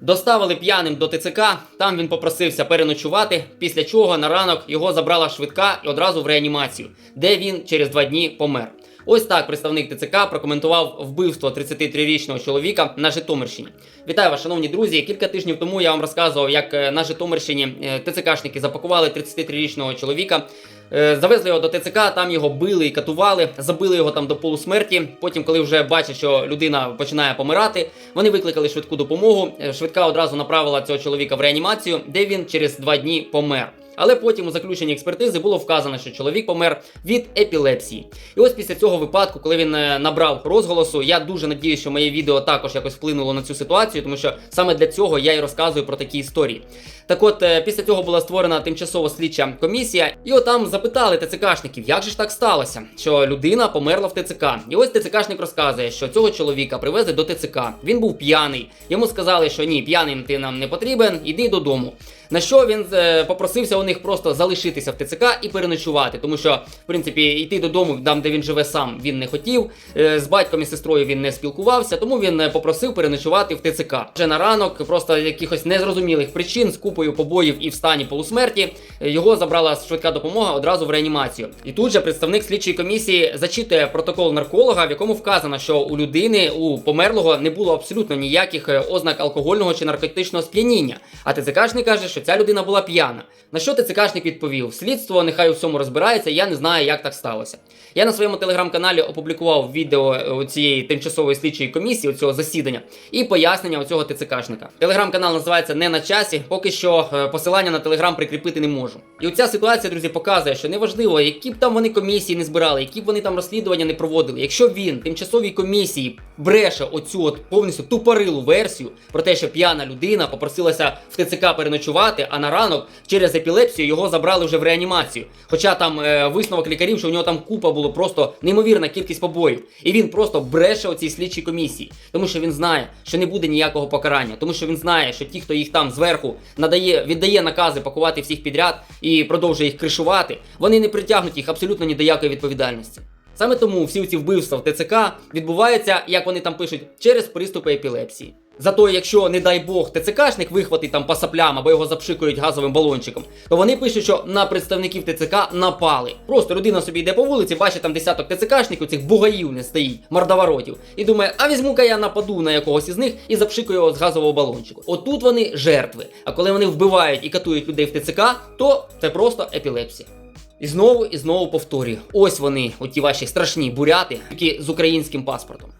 Доставили п'яним до ТЦК, там він попросився переночувати, після чого на ранок його забрала швидка і одразу в реанімацію, де він через два дні помер. Ось так представник ТЦК прокоментував вбивство 33-річного чоловіка на Житомирщині. Вітаю вас, шановні друзі. Кілька тижнів тому я вам розказував, як е, на Житомирщині е, ТЦКшники запакували 33-річного чоловіка. Е, Завезли його до ТЦК, там його били і катували, забили його там до полусмерті. Потім, коли вже бачать, що людина починає помирати, вони викликали швидку допомогу. Е, Швидка одразу направила цього чоловіка в реанімацію, де він через два дні помер. Але потім у заключенні експертизи було вказано, що чоловік помер від епілепсії. І ось після цього випадку, коли він е, набрав розголосу, я дуже надіюсь, що моє відео також якось вплинуло на цю ситуацію, тому що саме для цього я і розказую про такі історії. Так от, е, після цього була створена тимчасова слідча комісія, і отам запитали ТЦКшників, як же ж так сталося, що людина померла в ТЦК. І ось ТЦКшник розказує, що цього чоловіка привезли до ТЦК. Він був п'яний. Йому сказали, що ні, п'яним ти нам не потрібен, іди додому. На що він е, попросився у них просто залишитися в ТЦК і переночувати, тому що, в принципі, йти додому, там, де він живе сам, він не хотів. Е, з батьком і сестрою він не спілкувався, тому він е, попросив переночувати в ТЦК. Вже на ранок, просто якихось незрозумілих причин з купою побоїв і в стані полусмерті, е, його забрала швидка допомога одразу в реанімацію. І тут же представник слідчої комісії зачитує протокол нарколога, в якому вказано, що у людини у померлого не було абсолютно ніяких ознак алкогольного чи наркотичного сп'яніння. А ТЦКшник каже, що ця людина була п'яна. На що ТЦКшник відповів: слідство нехай у всьому розбирається, я не знаю, як так сталося. Я на своєму телеграм-каналі опублікував відео е, цієї тимчасової слідчої комісії, цього засідання, і пояснення цього ТЦКшника. Телеграм-канал називається Не на часі. Поки що е, посилання на телеграм прикріпити не можу. І оця ситуація, друзі, показує, що неважливо, які б там вони комісії не збирали, які б вони там розслідування не проводили. Якщо він тимчасовій комісії бреше оцю от повністю тупорилу версію про те, що п'яна людина попросилася в ТЦК переночувати, а на ранок через епілепсію його забрали вже в реанімацію. Хоча там е, висновок лікарів, що у нього там купа було просто неймовірна кількість побоїв. І він просто бреше у цій слідчій комісії, тому що він знає, що не буде ніякого покарання, тому що він знає, що ті, хто їх там зверху надає, віддає накази пакувати всіх підряд і продовжує їх кришувати, вони не притягнуть їх абсолютно ні до якої відповідальності. Саме тому всі ці вбивства в ТЦК відбуваються, як вони там пишуть, через приступи епілепсії. Зато якщо, не дай Бог, ТЦКшник вихватить там по саплям або його запшикують газовим балончиком, то вони пишуть, що на представників ТЦК напали. Просто людина собі йде по вулиці, бачить там десяток ТЦКшників, цих бугаїв не стоїть, мордоворотів, і думає, а візьму-ка я нападу на якогось із них і запшикую його з газового балончику. Отут вони жертви. А коли вони вбивають і катують людей в ТЦК, то це просто епілепсія. І знову і знову повторюю: ось вони, оті ваші страшні буряти, які з українським паспортом.